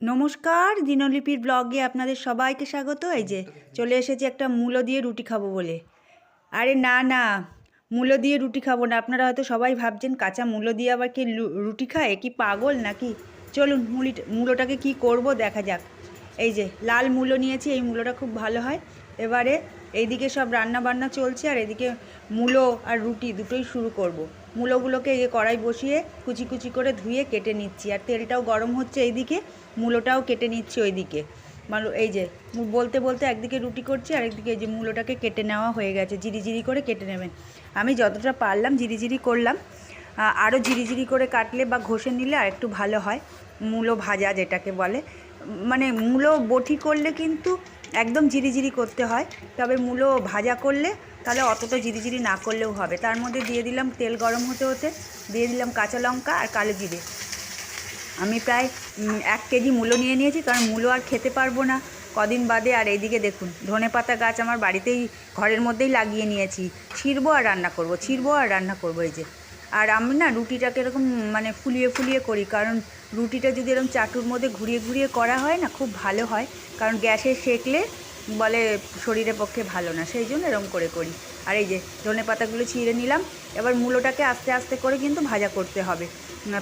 নমস্কার, দিনলিপির ব্লগে আপনাদের সবাইকে স্বাগত। এই যে চলে এসেছি একটা মূলো দিয়ে রুটি খাব বলে। আরে না না, মূলো দিয়ে রুটি খাব না। আপনারা হয়তো সবাই ভাবছেন, কাঁচা মূলো দিয়ে আবার কি রুটি খায়? কি পাগল নাকি? চলুন মুলি, মূলোটাকে কি করব দেখা যাক। এই যে লাল মূলো নিয়েছি, এই মূলোটা খুব ভালো হয়। এবারে এইদিকে সব রান্না বান্না চলছে আর এদিকে মূলো আর রুটি দুটোই শুরু করব। মূলোগুলোকে এই কড়াই বসিয়ে কুচি কুচি করে ধুয়ে কেটে নিচ্ছি। আর তেলটাও গরম হচ্ছে এইদিকে, মূলোটাও কেটে নিচ্ছি ওইদিকে। মানে এই যে বলতে বলতে একদিকে রুটি করছি আর একদিকে এই যে মূলোটাকে কেটে নেওয়া হয়ে গেছে। জিরি করে কেটে নেবেন। আমি যতটা পারলাম জিরি করলাম। আরও ঝিরিঝিরি করে কাটলে বা ঘষে নিলে আর একটু ভালো হয়। মূলো ভাজা যেটাকে বলে। মানে মূলো বটি করলে কিন্তু একদম ঝিরিঝিরি করতে হয়, তবে মূলো ভাজা করলে তাহলে অতটা ঝিরিঝিরি না করলেও হবে। তার মধ্যে দিয়ে দিলাম তেল গরম হতে হতে, দিয়ে দিলাম কাঁচা লঙ্কা আর কালো জিরে। আমি প্রায় এক কেজি মূলো নিয়ে নিয়েছি, কারণ মূলো আর খেতে পারব না। কদিন বাদে আর এইদিকে দেখুন, ধনে পাতা গাছ আমার বাড়িতেই, ঘরের মধ্যেই লাগিয়ে নিয়েছি। ছিঁড়বো আর রান্না করব, ছিঁড়বো আর রান্না করব এই যে। আর আমি না রুটিটাকে এরকম মানে ফুলিয়ে ফুলিয়ে করি, কারণ রুটিটা যদি এরকম চাটুর মধ্যে ঘুরিয়ে ঘুরিয়ে করা হয় না, খুব ভালো হয়। কারণ গ্যাসে সেকলে বলে শরীরের পক্ষে ভালো না, সেই জন্য এরকম করে করি। আর এই যে ধনে পাতাগুলো ছিঁড়ে নিলাম, এবার মূলোটাকে আস্তে আস্তে করে কিন্তু ভাজা করতে হবে।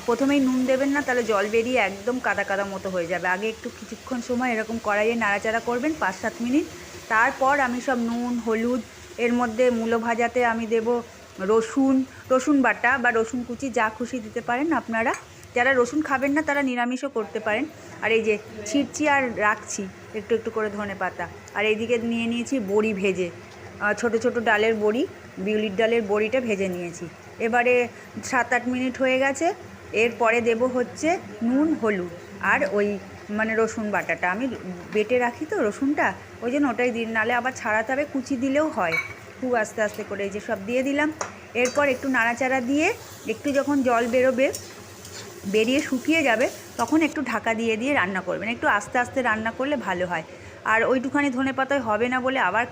প্রথমেই নুন দেবেন না, তাহলে জল বেরিয়ে একদম কাদা কাদা মতো হয়ে যাবে। আগে একটু কিছুক্ষণ সময় এরকম কড়াইয়ে নাড়াচাড়া করবেন, পাঁচ সাত মিনিট। তারপর আমি সব নুন, হলুদ, এর মধ্যে মূলো ভাজাতে আমি দেব রসুন রসুন বাটা বা রসুন কুচি, যা খুশি দিতে পারেন আপনারা। যারা রসুন খাবেন না, তারা নিরামিষও করতে পারেন। আর এই যে ছিটছি আর রাখছি, একটু একটু করে ধনে পাতা। আর এইদিকে নিয়ে নিয়েছি বড়ি ভেজে। ছোট ছোট ডালের বড়ি, বিউলির ডালের বড়িটা ভেজে নিয়েছি। এবারে সাত আট মিনিট হয়ে গেছে। এরপরে দেব হচ্ছে নুন, হলুদ আর ওই মানে রসুন বাটাটা। আমি বেটে রাখি তো রসুনটা, ওই জন্য ওটাই দিন। নালে আবার ছাড়াতে হবে, কুচি দিলেও হয়। খুব আস্তে আস্তে করে এই যে সব দিয়ে দিলাম। এরপর একটু নাড়াচাড়া দিয়ে একটু যখন জল বেরোবে, বেরিয়ে শুকিয়ে যাবে, তখন একটু ঢাকা দিয়ে দিয়ে রান্না করবেন একটু আস্তে আস্তে রান্না করলে ভালো হয়। আর ওইটুখানি ধনে পাতায় হবে না বলে আবার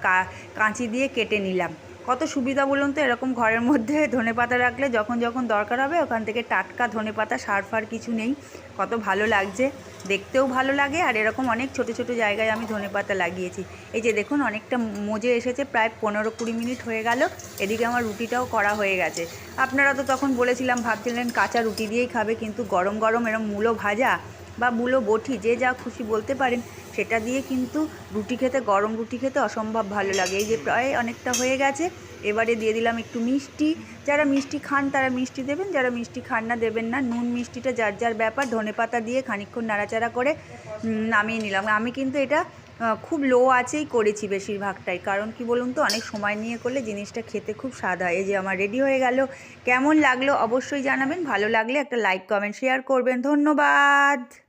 কাঁচি দিয়ে কেটে নিলাম। কত সুবিধা বলুন তো? এরকম ঘরের মধ্যে ধনে পাতা রাখলে যখন যখন দরকার হবে, ওখান থেকে টাটকা ধনে পাতা সার ফার কিছু নেই। কত ভালো লাগছে। দেখতেও ভালো লাগে আর এরকম অনেক ছোট ছোট জায়গায় আমি ধনে পাতা লাগিয়েছি। এই যে দেখুন, অনেকটা মজে এসেছে, প্রায় পনেরো কুড়ি মিনিট হয়ে গেল। এদিকে আমার রুটিটাও করা হয়ে গেছে। আপনারা তো তখন বলেছিলাম, ভাবছিলেন কাঁচা রুটি দিয়েই খাবে, কিন্তু গরম গরম এরম মূলো ভাজা বা মূলো বটি, যে যা খুশি বলতে পারেন সেটা দিয়ে কিন্তু রুটি খেতে গরম রুটি খেতে অসম্ভব ভালো লাগে। এই যে প্রায় অনেকটা হয়ে গেছে এবারে দিয়ে দিলাম একটু মিষ্টি। যারা মিষ্টি খান তারা মিষ্টি দেবেন যারা মিষ্টি খান না দেবেন না। নুন মিষ্টিটা যার যার ব্যাপার ধনেপাতা দিয়ে খানিকক্ষণ নাড়াচাড়া করে নামিয়ে নিলাম। আমি কিন্তু এটা খুব লো আছেই করেছি বেশিরভাগটাই। কারণ কি বলুন তো অনেক সময় নিয়ে করলে জিনিসটা খেতে খুব স্বাদ হয়। এই যে আমার রেডি হয়ে গেল। কেমন লাগল অবশ্যই জানাবেন। ভালো লাগলে একটা লাইক কমেন্ট শেয়ার করবেন। ধন্যবাদ।